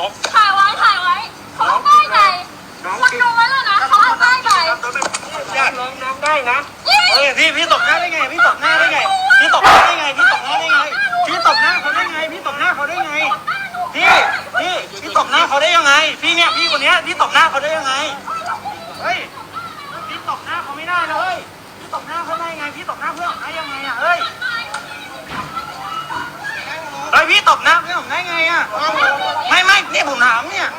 ลบถ่ายไว้ถ่ายไว้เขาเอาป้ายไปคนดูไว้แล้วนะเขาเอาป้ายไปญาติน้องน้องได้นะยี่เฮ้ยพี่พี่ตบหน้าได้ไง พี่ตบหน้าได้ไง พี่ตบหน้าได้ไง พี่ตบหน้าได้ไง พี่ตบหน้าเขาได้ไง พี่ตบหน้าเขาได้ไง พี่พี่พี่ตบหน้าเขาได้ยังไง พี่เนี่ยพี่คนเนี้ยพี่ตบหน้าเขาได้ยังไง เฮ้ยพี่ตบหน้าเขาไม่ได้นะเฮ้ย พี่ตบหน้าเขาได้ไง พี่ตบหน้าเพื่อนผมได้ยังไงอะเฮ้ยเฮ้ ยพี่ตบหน้าเพื่อนผมได้ไงอะไม่ไม่นี่ผมถามเนี่ย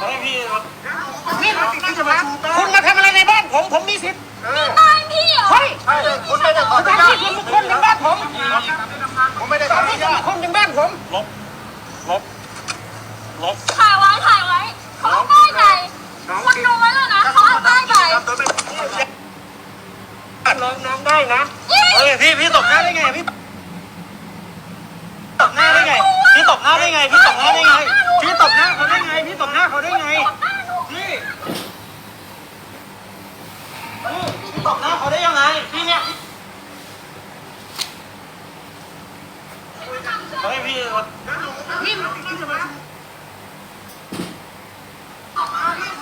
เฮ้ยพี่นี่คุณจะมาคุณมาทำอะไรในบ้านผม ผมมีสิทธิ์บ้านพี่เหรอเฮ้ยคุณไม่ได้ขออนุทำญาที่ตคุณเป็นคนในบ้านผม ผมไม่ได้ขออนุญาตคนในบ้านผมลบลบ ลบถ่ายไว้ถ่ายไว้เขาเอาป้ายไปคนดูไว้แล้วนะเขาเอาป้ายไปน้องน้องได้นะยี่เฮ้ยพี่พี่ตบหน้าได้ไงพี่ตบหน้าได้ไง พี่ตบหน้าได้ไง พี่ตบหน้าได้ไง พี่ตบหน้าเขาได้ไง พี่ตบหน้าเขาได้ไงพี่พี่พี่ตบหน้าเขาได้ยังไงพี่เนี่ยเฮ้ยพี่พี่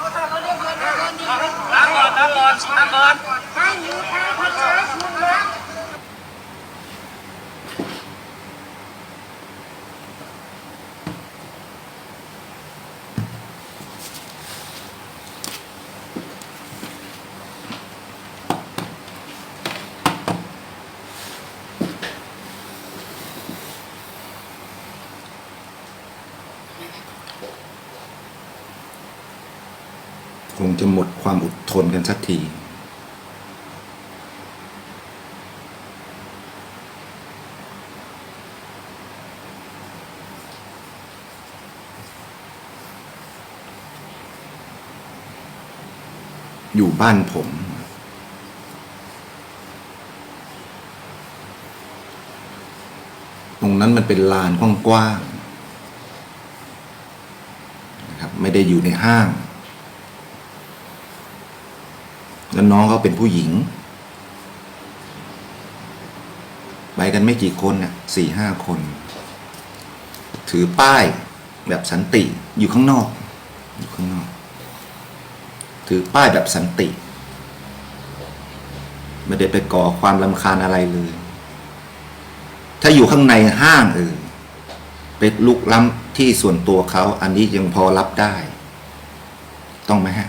พี่จะมาล้างก่อนล้างก่อนล้างก่อนคง จะหมดความอดทนกันสักที อยู่บ้านผมตรงนั้นมันเป็นลานกว้างๆนะครับ ไม่ได้อยู่ในห้าง แล้วน้องเขาเป็นผู้หญิง ไปกันไม่กี่คนน่ะสี่ห้าคน ถือป้ายแบบสันติอยู่ข้างนอก อยู่ข้างนอก ถือป้ายแบบสันติไม่ได้ไปก่อความลำคาญอะไรเลย ถ้าอยู่ข้างในห้างเออไปลุกล้ำที่ส่วนตัวเขา อันนี้ยังพอรับได้ ต้องไหมฮะ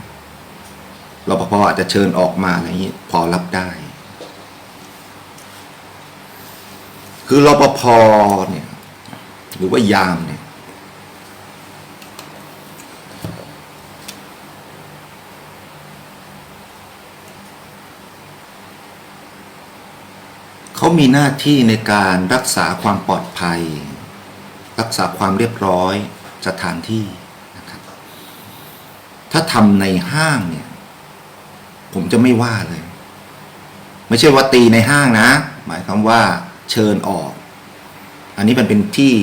รปภอาจจะเชิญออกมาอะไรอย่างนี้พอรับได้ คือรปภเนี่ย หรือว่ายามเนี่ย เขามีหน้าที่ในการรักษาความปลอดภัย รักษาความเรียบร้อยสถานที่นะครับ ถ้าทำในห้างเนี่ย ผมจะไม่ว่าเลย ไม่ใช่ว่าตีในห้างนะ หมายความว่าเชิญออก อันนี้มันเป็นที่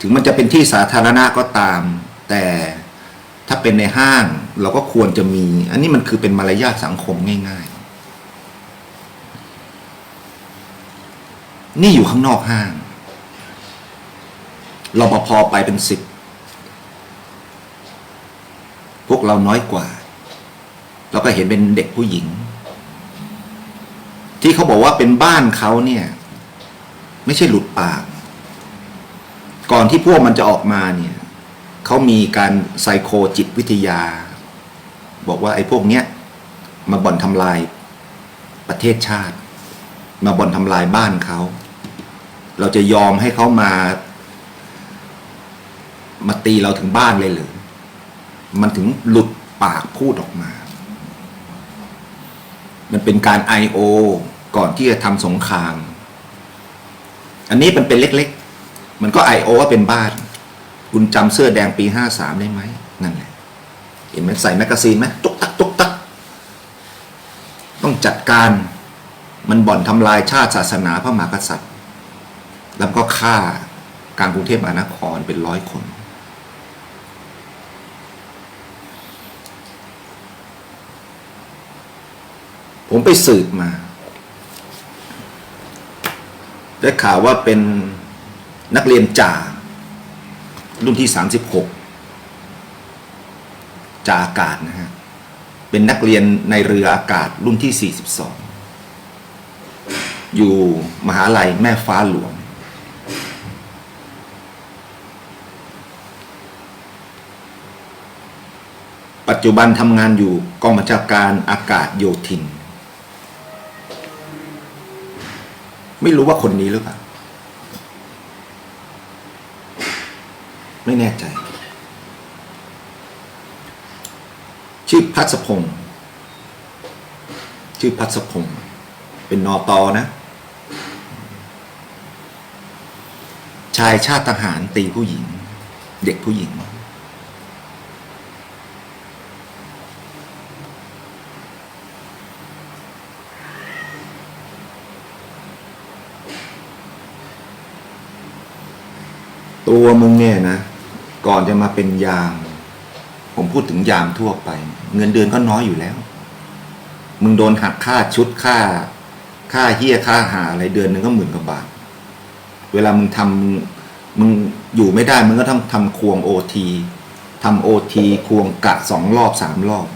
ถึงมันจะเป็นที่สาธารณะก็ตาม แต่ถ้าเป็นในห้างเราก็ควรจะมี อันนี้มันคือเป็นมารยาทสังคมง่ายๆ นี่อยู่ข้างนอกห้างรปภไปเป็นสิบพวกเราน้อยกว่า เราก็เห็นเป็นเด็กผู้หญิง ที่เขาบอกว่าเป็นบ้านเขาเนี่ย ไม่ใช่หลุดปาก ก่อนที่พวกมันจะออกมาเนี่ยเขามีการไซโคจิตวิทยา บอกว่าไอ้พวกเนี้ยมาบ่อนทำลายประเทศชาติ มาบ่อนทำลายบ้านเขาเราจะยอมให้เขามา มาตีเราถึงบ้านเลยหรือ มันถึงหลุดปากพูดออกมา มันเป็นการ I.O. ก่อนที่จะทำสงคราม อันนี้มันเป็นเล็กๆ มันก็ I.O. ว่าเป็นบ้าน คุณจำเสื้อแดงปีห้าสามได้ไหม นั่นแหละ เห็นไหมใส่แมกกาซีนไหมตุกตักตุกตัก ต้องจัดการมันบ่อนทำลายชาติศาสนาพระมหากษัตริย์ แล้วก็ฆ่ากลางกรุงเทพมหานครเป็นร้อยคน ผมไปสืบมาได้ข่าวว่าเป็นนักเรียนจ่ารุ่นที่สามสิบหกจ่าอากาศนะฮะ เป็นนักเรียนในเรืออากาศรุ่นที่สี่สิบสองอยู่มหาลัยแม่ฟ้าหลวง ปัจจุบันทำงานอยู่กองบัญชาการอากาศโยธิน ไม่รู้ว่าคนนี้หรือเปล่า ไม่แน่ใจ ชื่อพัสพงศ์ชื่อพัสพงศ์เป็นนอตอนะ ชายชาติทหารตีผู้หญิง เด็กผู้หญิง ตัวมึงเนี่ยนะ ก่อนจะมาเป็นยาม ผมพูดถึงยามทั่วไป เงินเดือนก็น้อยอยู่แล้ว มึงโดนหักค่าชุดค่า ค่าเฮียค่าหาอะไรเดือนหนึ่งก็หมื่นกว่าบาท เวลามึงทำมึงอยู่ไม่ได้มึงก็ต้องทำควงโอทีทำโอทีควงกะสองรอบสามรอบ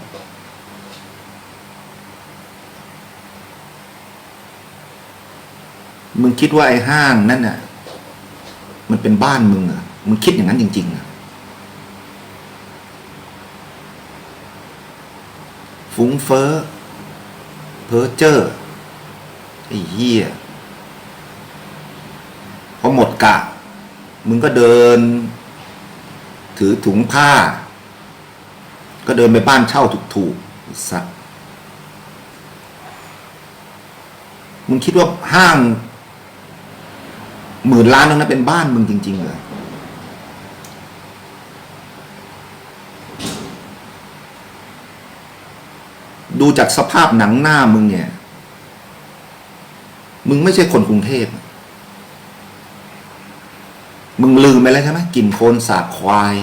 มึงคิดว่าไอ้ห้างนั่นน่ะ มันเป็นบ้านมึงอะมึงคิดอย่างนั้นจริง ๆอะฟุ้งเฟ้อเพ้อเจ้อไอ้เหี้ยพอหมดกะ มึงก็เดิน ถือถุงผ้า ก็เดินไปบ้านเช่าถูกๆสัตว์มึงคิดว่าห้าง หมื่นล้านตรงนั้นเป็นบ้านมึงจริง ๆเหรอดูจากสภาพหนังหน้ามึงเนี่ย มึงไม่ใช่คนกรุงเทพ มึงลืมไปแล้วใช่ไหมกลิ่นโคลนสาบควาย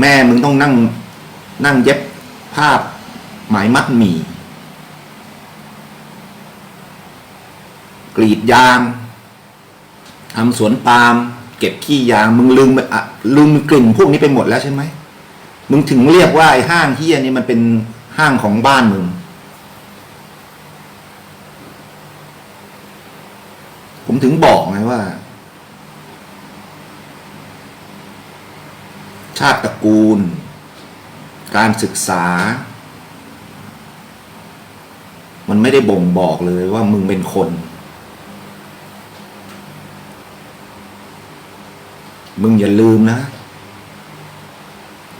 แม่มึงต้องนั่งนั่งเย็บภาพหมายมัดหมี่ กรีดยางทำสวนปาล์มเก็บขี้ยาง มึงลืมอะลืมกลิ่นพวกนี้ไปหมดแล้วใช่ไหมมึงถึงเรียกว่าไอ้ห้างที่อันนี้มันเป็นห้างของบ้านมึงผมถึงบอกไงว่า ชาติตระกูล การศึกษา มันไม่ได้บ่งบอกเลยว่ามึงเป็นคน มึงอย่าลืมนะ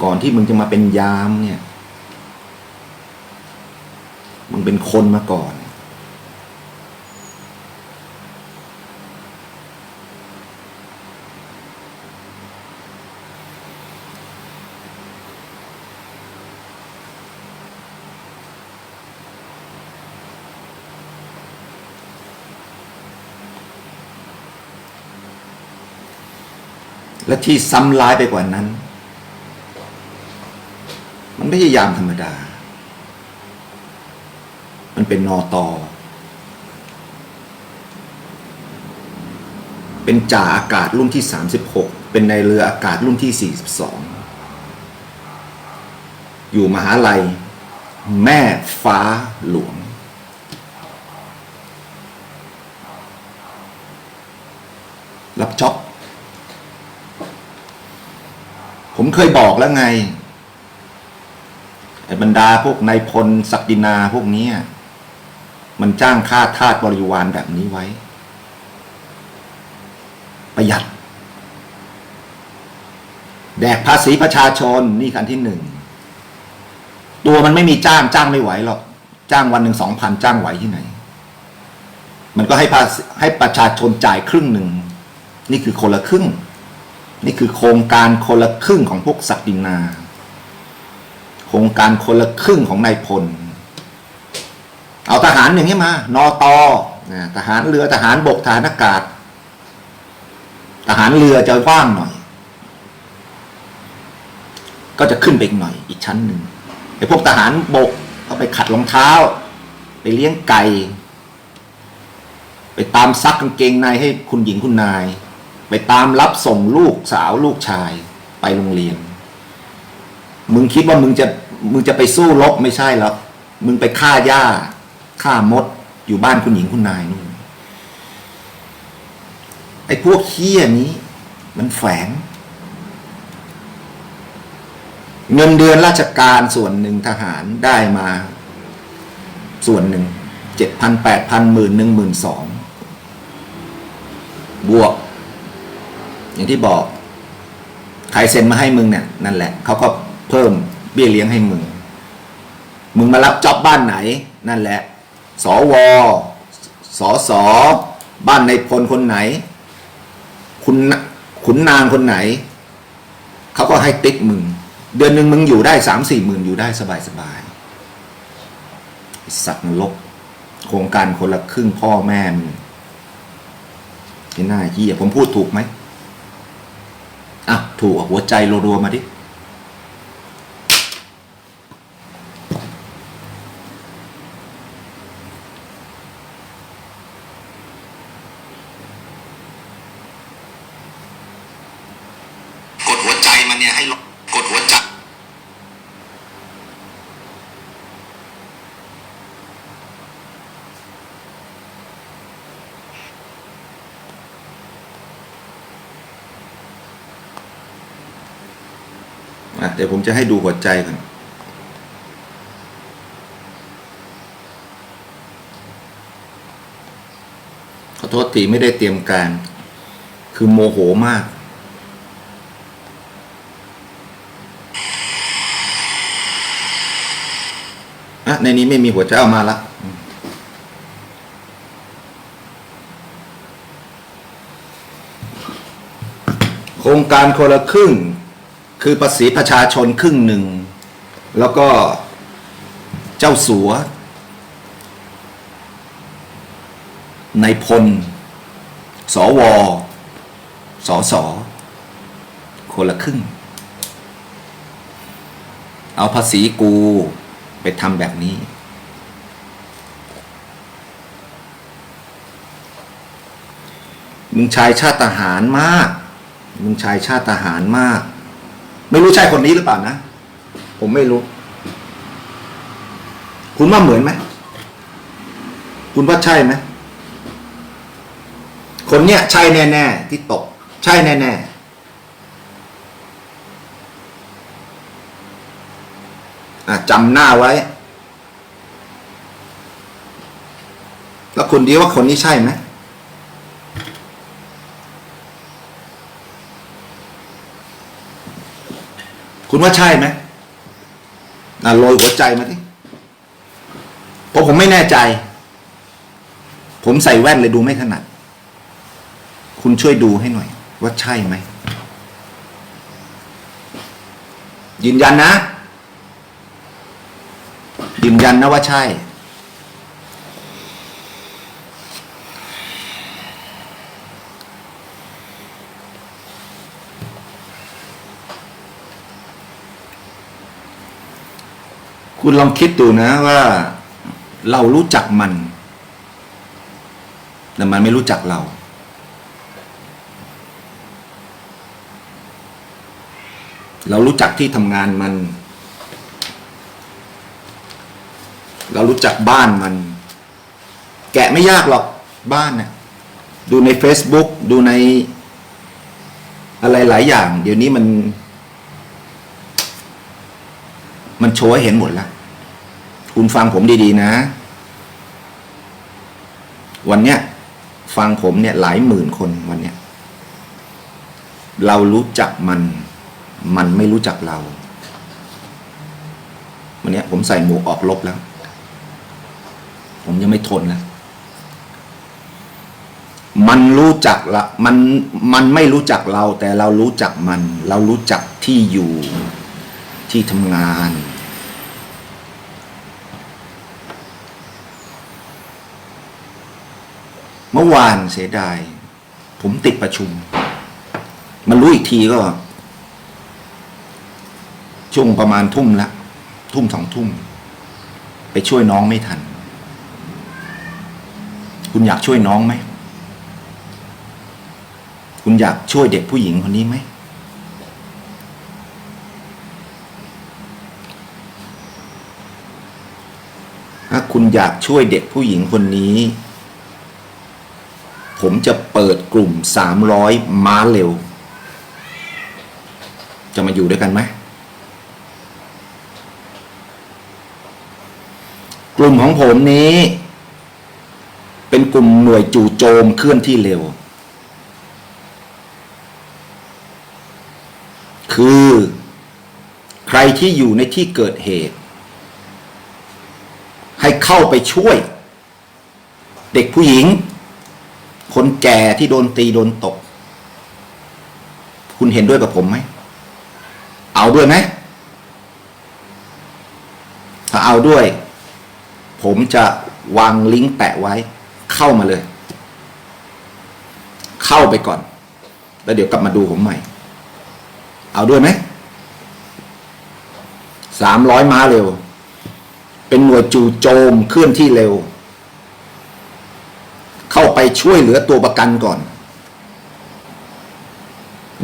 ก่อนที่มึงจะมาเป็นยามเนี่ย มึงเป็นคนมาก่อน และที่ซ้ำร้ายไปกว่านั้น มันไม่ใช่ยามธรรมดา มันเป็นนอตอเป็นจ่าอากาศรุ่นที่ 36 เป็นในเรืออากาศรุ่นที่ 42 อยู่มหาลัย แม่ฟ้าหลวง รับจ็อบ ผมเคยบอกแล้วไงไอ้บรรดาพวกนายพลศักดินาพวกนี้มันจ้างค่าทาสบริวารแบบนี้ไว้ ประหยัด แดกภาษีประชาชนนี่คันที่หนึ่ง ตัวมันไม่มีจ้างจ้างไม่ไหวหรอกจ้างวันหนึ่งสองพันจ้างไหวที่ไหน มันก็ให้ภาษีให้ประชาชนจ่ายครึ่งหนึ่ง นี่คือคนละครึ่ง นี่คือโครงการคนละครึ่งของพวกศักดินา โครงการคนละครึ่งของนายพล เอาทหารอย่างนี้มานอตอทหารเรือทหารบกทหารอากาศ ทหารเรือจะว่างหน่อย ก็จะขึ้นไปอีกหน่อยอีกชั้นหนึ่งไอ้พวกทหารบกก็ไปขัดรองเท้า ไปเลี้ยงไก่ ไปตามซักกางเกงในให้คุณหญิงคุณนาย ไปตามรับส่งลูกสาวลูกชายไปโรงเรียน มึงคิดว่ามึงจะมึงจะไปสู้รบไม่ใช่หรอกมึงไปฆ่าหญ้าฆ่ามดอยู่บ้านคุณหญิงคุณนายนู่นไอ้พวกเคี้ยนี้ มันแฝง เงินเดือนราชการส่วนหนึ่งทหารได้มา ส่วนหนึ่งเจ็ดพันแปดพันหมื่นหนึ่งหมื่นสองบวก อย่างที่บอกใครเซ็นมาให้มึงเนี่ยนั่นแหละเขาก็เพิ่มเบี้ยเลี้ยงให้มึง มึงมารับจ็อบบ้านไหน นั่นแหละ สว สส บ้านในพลคนไหน คุณขุนนางคนไหน เขาก็ให้ติ๊กมึง เดือนหนึ่งมึงอยู่ได้สามสี่หมื่นอยู่ได้สบายสบายสัตว์นรกโครงการคนละครึ่งพ่อแม่มึงไอ้หน้าเหี้ยผมพูดถูกไหม อะถูกหัวใจรัวๆมาดิ กดหัวใจมันเนี่ยให้ลงกดหัวใจ อะเดี๋ยวผมจะให้ดูหัวใจก่อนขอโทษทีไม่ได้เตรียมการ คือโมโหมาก อะ ในนี้ไม่มีหัวใจเอามาละโครงการคนละครึ่ง คือภาษีประชาชนครึ่งหนึ่ง แล้วก็เจ้าสัวในพล สว สส คนละครึ่ง เอาภาษีกูไปทำแบบนี้ มึงชายชาติทหารมาก มึงชายชาติทหารมาก ไม่รู้ใช่คนนี้หรือเปล่านะ ผมไม่รู้ คุณว่าเหมือนไหม คุณว่าใช่ไหม คนเนี้ยใช่แน่ ๆ ที่ตก ใช่แน่ ๆอะจำหน้าไว้ แล้วคุณดีว่าคนนี้ใช่ไหม คุณว่าใช่ไหมอะโรยหัวใจมาดิเพราะผมไม่แน่ใจ ผมใส่แว่นเลยดูไม่ถนัด คุณช่วยดูให้หน่อย ว่าใช่ไหม ยืนยันนะ ยืนยันนะว่าใช่ คุณลองคิดดูนะว่า เรารู้จักมัน แต่มันไม่รู้จักเรา เรารู้จักที่ทำงานมัน เรารู้จักบ้านมัน แกะไม่ยากหรอกบ้านน่ะดูใน Facebook ดูในอะไรหลายอย่าง เดี๋ยวนี้มัน มันโชว์ให้เห็นหมดแล้ว คุณฟังผมดีๆนะ วันเนี้ยฟังผมเนี่ยหลายหมื่นคนวันเนี้ยเรารู้จักมัน มันไม่รู้จักเรา วันเนี้ยผมใส่หมวกออกลบแล้ว ผมยังไม่ทนแล้วมันรู้จักละมันมันไม่รู้จักเราแต่เรารู้จักมัน เรารู้จักที่อยู่ที่ทำงาน เมื่อวานเสียดาย ผมติดประชุม มันรู้อีกทีก็ ช่วงประมาณทุ่มละ ทุ่มสองทุ่ม ไปช่วยน้องไม่ทัน คุณอยากช่วยน้องไหม คุณอยากช่วยเด็กผู้หญิงคนนี้ไหม ถ้าคุณอยากช่วยเด็กผู้หญิงคนนี้ ผมจะเปิดกลุ่มสามร้อยม้าเร็ว จะมาอยู่ด้วยกันไหมกลุ่มของผมนี้ เป็นกลุ่มหน่วยจู่โจมเคลื่อนที่เร็ว คือ ใครที่อยู่ในที่เกิดเหตุ ให้เข้าไปช่วย เด็กผู้หญิง คนแก่ที่โดนตีโดนตก คุณเห็นด้วยกับผมไหม เอาด้วยไหม ถ้าเอาด้วย ผมจะวางลิงก์แปะไว้ เข้ามาเลย เข้าไปก่อน แล้วเดี๋ยวกลับมาดูผมใหม่ เอาด้วยไหม สามร้อยม้าเร็ว เป็นหน่วยจู่โจมเคลื่อนที่เร็ว เข้าไปช่วยเหลือตัวประกันก่อน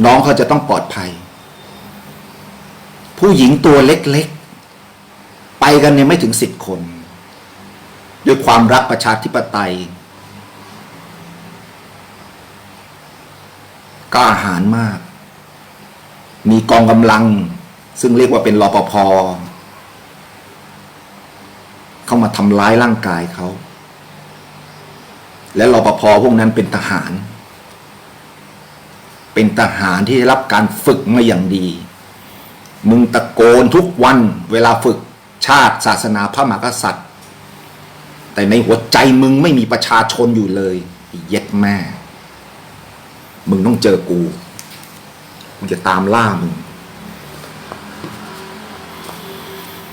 น้องเขาจะต้องปลอดภัย ผู้หญิงตัวเล็กๆ ไปกันเนี่ยไม่ถึงสิบคน ด้วยความรักประชาธิปไตยกล้าหาญมาก มีกองกำลัง ซึ่งเรียกว่าเป็นรอปภเข้ามาทำร้ายร่างกายเขา และรปภพวกนั้นเป็นทหาร เป็นทหารที่ได้รับการฝึกมาอย่างดี มึงตะโกนทุกวันเวลาฝึกชาติศาสนาพระมหากษัตริย์ แต่ในหัวใจมึงไม่มีประชาชนอยู่เลยเย็ดแม่ มึงต้องเจอกู มึงจะตามล่ามึง